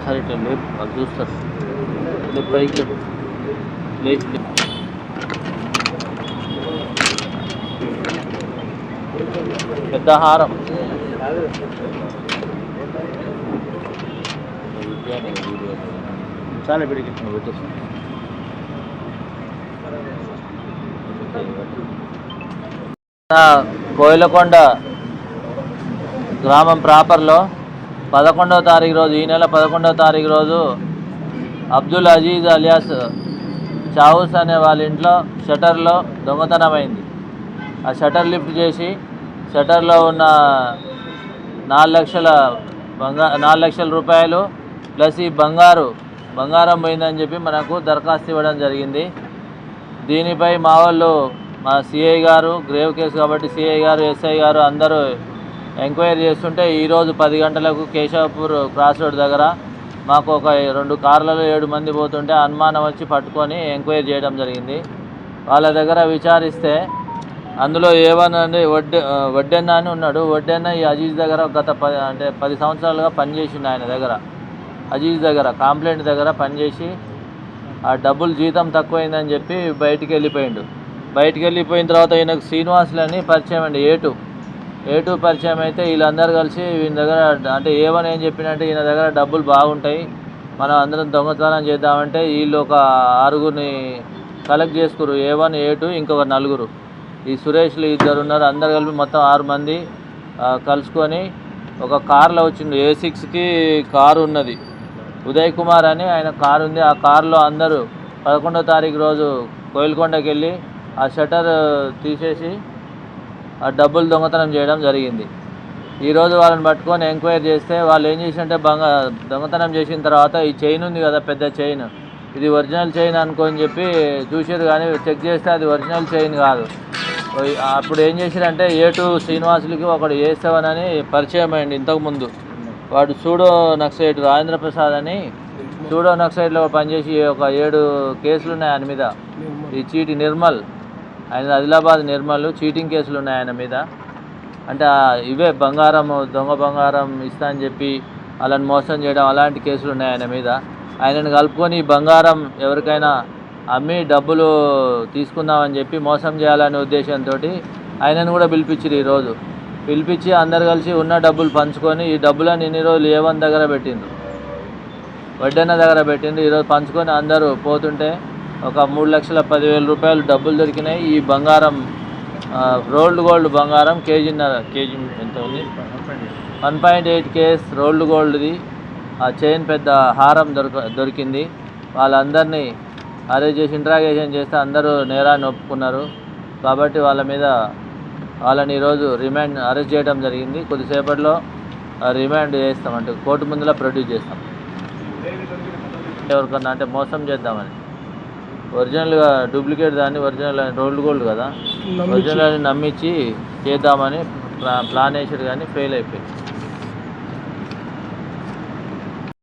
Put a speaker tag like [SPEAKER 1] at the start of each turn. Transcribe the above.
[SPEAKER 1] सारी table adjust left right left పెద్ద హారం
[SPEAKER 2] చాలా
[SPEAKER 1] కోయిలకొండ గ్రామం ప్రాపర్లో పదకొండవ తారీఖు రోజు ఈ నెల పదకొండవ తారీఖు రోజు అబ్దుల్ అజీజ్ అలియాస్ చావుస్ అనే వాళ్ళ ఇంట్లో షటర్లో దొంగతనం అయింది ఆ షటర్ లిఫ్ట్ చేసి షటర్లో ఉన్న నాలుగు లక్షల బంగా నాలుగు లక్షల రూపాయలు ప్లస్ ఈ బంగారు బంగారం పోయిందని చెప్పి మనకు దరఖాస్తు ఇవ్వడం జరిగింది. దీనిపై మా వాళ్ళు మా సిఐ గారు గ్రేవ్ కేసు కాబట్టి సిఐ గారు ఎస్ఐ గారు అందరూ ఎంక్వైరీ చేస్తుంటే ఈరోజు పది గంటలకు కేశవపూర్ క్రాస్ రోడ్ దగ్గర మాకు ఒక రెండు కార్లలో ఏడు మంది పోతుంటే అనుమానం వచ్చి పట్టుకొని ఎంక్వైరీ చేయడం జరిగింది. వాళ్ళ దగ్గర విచారిస్తే అందులో ఏమనండి వడ్డె ఆ, వడ్డెన్న అని ఉన్నాడు. వడ్డెన్న ఈ అజీజ్ దగ్గర గత పది అంటే పది సంవత్సరాలుగా పనిచేసిండు ఆయన దగ్గర. అజీజ్ దగ్గర కాంప్లైంట్ దగ్గర పనిచేసి ఆ డబ్బులు జీతం తక్కువైందని చెప్పి బయటికి వెళ్ళిపోయిండు. బయటికి వెళ్ళిపోయిన తర్వాత ఈయనకు శ్రీనివాసులని పరిచయం అండి ఏటు. ఏటు పరిచయం అయితే వీళ్ళందరూ కలిసి ఈయన దగ్గర అంటే ఏమని ఏం చెప్పినంటే ఈయన దగ్గర డబ్బులు బాగుంటాయి మనం అందరం దొంగతనం చేద్దామంటే వీళ్ళు ఒక ఆరుగురిని కలెక్ట్ చేసుకురు ఏ వన్ ఏ టూ ఇంకొక నలుగురు. ఈ సురేష్లు ఇద్దరు ఉన్నారు. అందరు కలిపి మొత్తం ఆరు మంది కలుసుకొని ఒక కార్లో వచ్చింది. ఏ సిక్స్కి కారు ఉన్నది. ఉదయ్ కుమార్ అని ఆయన కారు ఉంది. ఆ కారులో అందరూ పదకొండో తారీఖు రోజు కోయిల్కొండకి వెళ్ళి ఆ షటర్ తీసేసి ఆ డబ్బులు దొంగతనం చేయడం జరిగింది. ఈరోజు వాళ్ళని పట్టుకొని ఎంక్వైరీ చేస్తే వాళ్ళు ఏం చేసింటే బంగ దొంగతనం చేసిన తర్వాత ఈ చైన్ ఉంది కదా పెద్ద చైన్. ఇది ఒరిజినల్ చైన్ అనుకోని చెప్పి చూసారు కానీ చెక్ చేస్తే అది ఒరిజినల్ చైన్ కాదు. అప్పుడు ఏం చేశారంటే ఏ టూ శ్రీనివాసులకి ఒకడు ఏ సెవెన్ అని పరిచయం అయ్యింది ఇంతకుముందు వాడు సూడో నక్సైట్ రాజేంద్ర ప్రసాద్ అని సూడో నక్సైట్లో పనిచేసి ఒక ఏడు కేసులు ఉన్నాయి ఆయన మీద. ఈ చీటి నిర్మల్ ఆయన ఆదిలాబాద్ నిర్మల్ చీటింగ్ కేసులు ఉన్నాయి ఆయన మీద. అంటే ఇవే బంగారం దొంగ బంగారం ఇస్తా అని చెప్పి వాళ్ళని మోసం చేయడం అలాంటి కేసులు ఉన్నాయి ఆయన మీద. ఆయనను కలుపుకొని బంగారం ఎవరికైనా అమ్మి డబ్బులు తీసుకుందామని చెప్పి మోసం చేయాలనే ఉద్దేశంతో ఆయనను కూడా పిలిపించారు ఈరోజు పిలిపించి అందరు కలిసి ఉన్న డబ్బులు పంచుకొని ఈ డబ్బులను ఇన్ని రోజులు ఏవన్ దగ్గర పెట్టిండ్రు. వడ్డన్న దగ్గర పెట్టిండ్రు. ఈరోజు పంచుకొని అందరూ పోతుంటే ఒక మూడు లక్షల పదివేల రూపాయలు డబ్బులు దొరికినాయి. ఈ బంగారం రోల్డ్ గోల్డ్ బంగారం కేజీన్నర కేజీ ఎంత ఉంది? One point eight KS rolled గోల్డ్ది. ఆ చైన్ పెద్ద హారం దొరక దొరికింది. వాళ్ళందరినీ అరెస్ట్ చేసి ఇంట్రాగేషన్ చేస్తే అందరూ నేరాన్ని ఒప్పుకున్నారు కాబట్టి వాళ్ళ మీద వాళ్ళని ఈరోజు రిమాండ్ అరెస్ట్ చేయడం జరిగింది. కొద్దిసేపట్లో ఆ, రిమాండ్ చేస్తాం. అంటే కోర్టు ముందులో ప్రొడ్యూస్ చేస్తాం. ఎవరికన్నా అంటే మోసం చేద్దామని. ఒరిజినల్గా డూప్లికేట్ దాన్ని ఒరిజినల్ రోల్డ్ గోల్డ్ కదా. ఒరిజినల్ అని నమ్మించి చేద్దామని ప్లా ప్లాన్ వేసాడు కానీ ఫెయిల్ అయిపోయింది.